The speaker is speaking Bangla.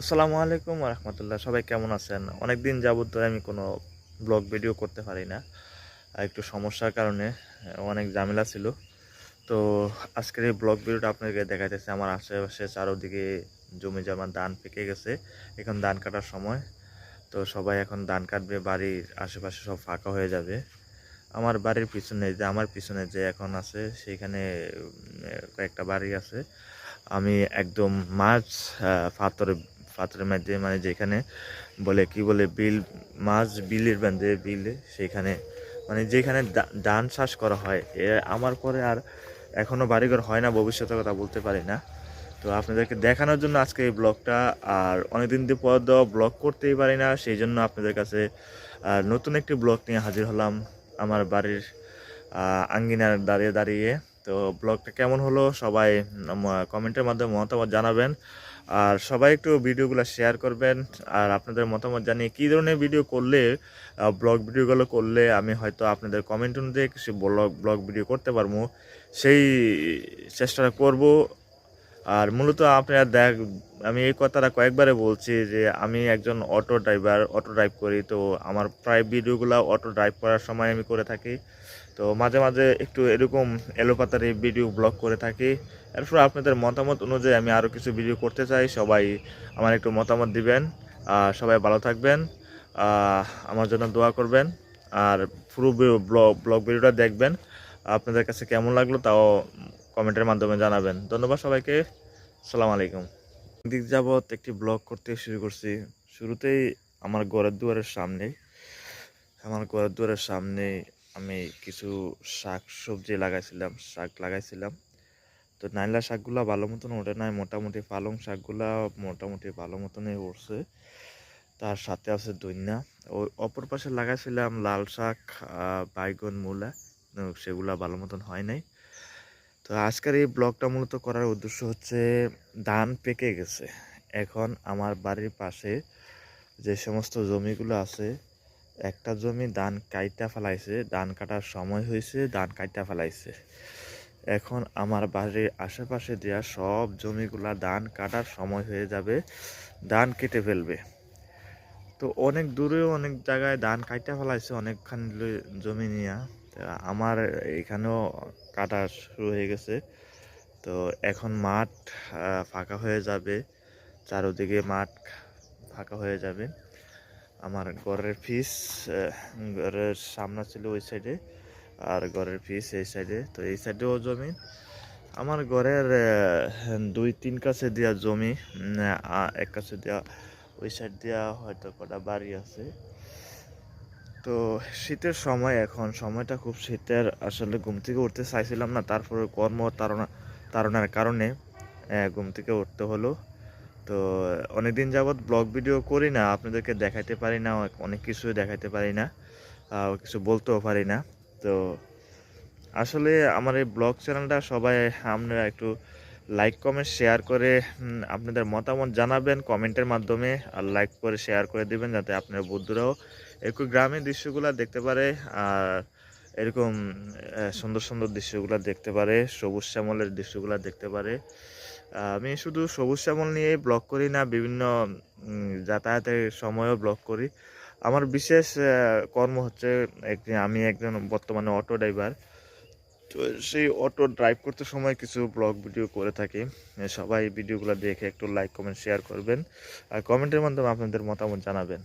আসসালামু আলাইকুম রহমতুল্লাহ সবাই কেমন আছেন? অনেক দিন যাবত ধরে আমি কোনো ব্লগ ভিডিও করতে পারি না। একটু সমস্যার কারণে, অনেক ঝামেলা ছিল। তো আজকের এই ব্লগ ভিডিওটা আপনাদেরকে দেখাইতেছে, আমার আশেপাশে চারোদিকে জমি জমা ধান পেকে গেছে। এখন ধান কাটার সময়। তো সবাই এখন ধান কাটবে, বাড়ির আশেপাশে সব ফাঁকা হয়ে যাবে। আমার বাড়ির পিছনে যে, আমার পিছনে যে এখন আছে, সেইখানে কয়েকটা বাড়ি আছে। আমি একদম মাছ পাথরে পাথরের মধ্যে মানে যেখানে বলে, কি বলে, বিল, মাছ বিলের বান্ধে বিলে সেখানে মানে যেখানে ধান চাষ করা হয়। এ আমার পরে আর এখনও বাড়িঘর হয় না, ভবিষ্যতের কথা বলতে পারি না। তো আপনাদেরকে দেখানোর জন্য আজকে এই ব্লগটা, আর অনেকদিন পর দেওয়া ব্লগ করতেই পারি না, সেই জন্য আপনাদের কাছে নতুন একটি ব্লগ নিয়ে হাজির হলাম আমার বাড়ির আঙ্গিনার দাঁড়িয়ে দাঁড়িয়ে। তো ব্লগটা কেমন হলো সবাই কমেন্টের মাধ্যমে মতামত জানাবেন। আর সবাই একটু ভিডিওগুলো শেয়ার করবেন আর আপনাদের মতামত জানিয়ে কী ধরনের ভিডিও করলে ব্লগ ভিডিওগুলো করলে আমি হয়তো আপনাদের কমেন্ট অনুযায়ী কিছু ব্লগ ব্লগ ভিডিও করতে পারব। সেই চেষ্টাটা করব। আর মূলত আপনারা দেখ, আমি এই কথাটা কয়েকবারে বলছি যে আমি একজন অটো ড্রাইভার অটো ড্রাইভ করি। তো আমার প্রায় ভিডিওগুলো অটো ড্রাইভ করার সময় আমি করে থাকি। তো মাঝে মাঝে একটু এরকম এলোপাতারি ভিডিও ব্লগ করে থাকি। এরপর আপনাদের মতামত অনুযায়ী আমি আরও কিছু ভিডিও করতে চাই। সবাই আমার একটু মতামত দিবেন। আর সবাই ভালো থাকবেন। আমার জন্য দোয়া করবেন। আর পুরো ব্লগ ব্লগ ভিডিওটা দেখবেন। আপনাদের কাছে কেমন লাগল তাও কমেন্টের মাধ্যমে জানাবেন। ধন্যবাদ সবাইকে। সালাম আলাইকুম। দিক যাবৎ একটি ব্লগ করতে শুরু করছি। শুরুতেই আমার ঘরের দুয়ারের সামনে আমার ঘরের দুয়ারের সামনে আমি কিছু শাক সবজি লাগাইছিলাম, শাক লাগাইছিলাম। তো নাইলা শাকগুলা ভালো মতন ওঠে নাই, মোটামুটি পালং শাকগুলা মোটামুটি ভালো মতনই উঠছে। তার সাথে আছে দৈন্যা ওই অপর পাশে লাগাইছিলাম লাল শাক বাইগন, মূলা সেগুলা ভালো মতন হয় নাই। তো আজকের এই ব্লগটা মূলত করার উদ্দেশ্য হচ্ছে, ধান পেকে গেছে। এখন আমার বাড়ির পাশে যে সমস্ত জমিগুলো আছে একটা জমি ধান কাইটা ফেলাইছে, ধান কাটার সময় হয়েছে ধান কাইটা ফেলাইছে। এখন আমার বাড়ির আশেপাশে দেওয়া সব জমিগুলা ধান কাটার সময় হয়ে যাবে, ধান কেটে ফেলবে। তো অনেক দূরেও অনেক জায়গায় ধান কাইটা ফেলাইছে, অনেকখানি জমি নিয়ে। আমার এখানেও কাটা শুরু হয়ে গেছে। তো এখন মাঠ ফাঁকা হয়ে যাবে, চারোদিকে মাঠ ফাঁকা হয়ে যাবে। আমার ঘরের ফিস ঘরের সামনে ছিল ওই সাইডে আর ঘরের ফিস এই সাইডে তো এই সাইডেও জমি। আমার ঘরের দুই, তিন কাছে দেওয়া জমি এক কাছে দেওয়া ওই সাইড দেওয়া হয়তো কটা বাড়ি আছে। তো শীতের সময় এখন, সময়টা খুব শীতের, আসলে ঘুম থেকে উঠতে চাইছিলাম না তারপরে কর্ম তাড়না তাড়নার কারণে ঘুম থেকে উঠতে হলো। তো অনেকদিন যাবৎ ব্লগ ভিডিও করি না, আপনাদেরকে দেখাইতে পারি না, অনেক কিছুই দেখাইতে পারি না কিছু বলতেও পারি না। তো আসলে আমার এই ব্লগ চ্যানেলটা সবাই আপনারা একটু লাইক কমেন্ট শেয়ার করে আপনাদের মতামত জানাবেন কমেন্টের মাধ্যমে আর লাইক করে শেয়ার করে দিবেন যাতে আপনার বন্ধুরাও এরকম গ্রামের দৃশ্যগুলো দেখতে পারে আর এরকম সুন্দর সুন্দর দৃশ্যগুলো দেখতে পারে, সবুজ শ্যামলের দৃশ্যগুলো দেখতে পারে। আমি শুধু সবুজ শ্যামল নিয়ে ব্লগ করি না, বিভিন্ন যাতায়াতের সময়ও ব্লগ করি। আমার বিশেষ কর্ম হচ্ছে আমি একজন বর্তমানে অটো ড্রাইভার তো সেই অটো ড্রাইভ করতে সময় কিছু ব্লগ ভিডিও করে থাকি। সবাই ভিডিওগুলো দেখে একটু লাইক কমেন্ট শেয়ার করবেন। আর কমেন্টের মাধ্যমে আপনাদের মতামত জানাবেন।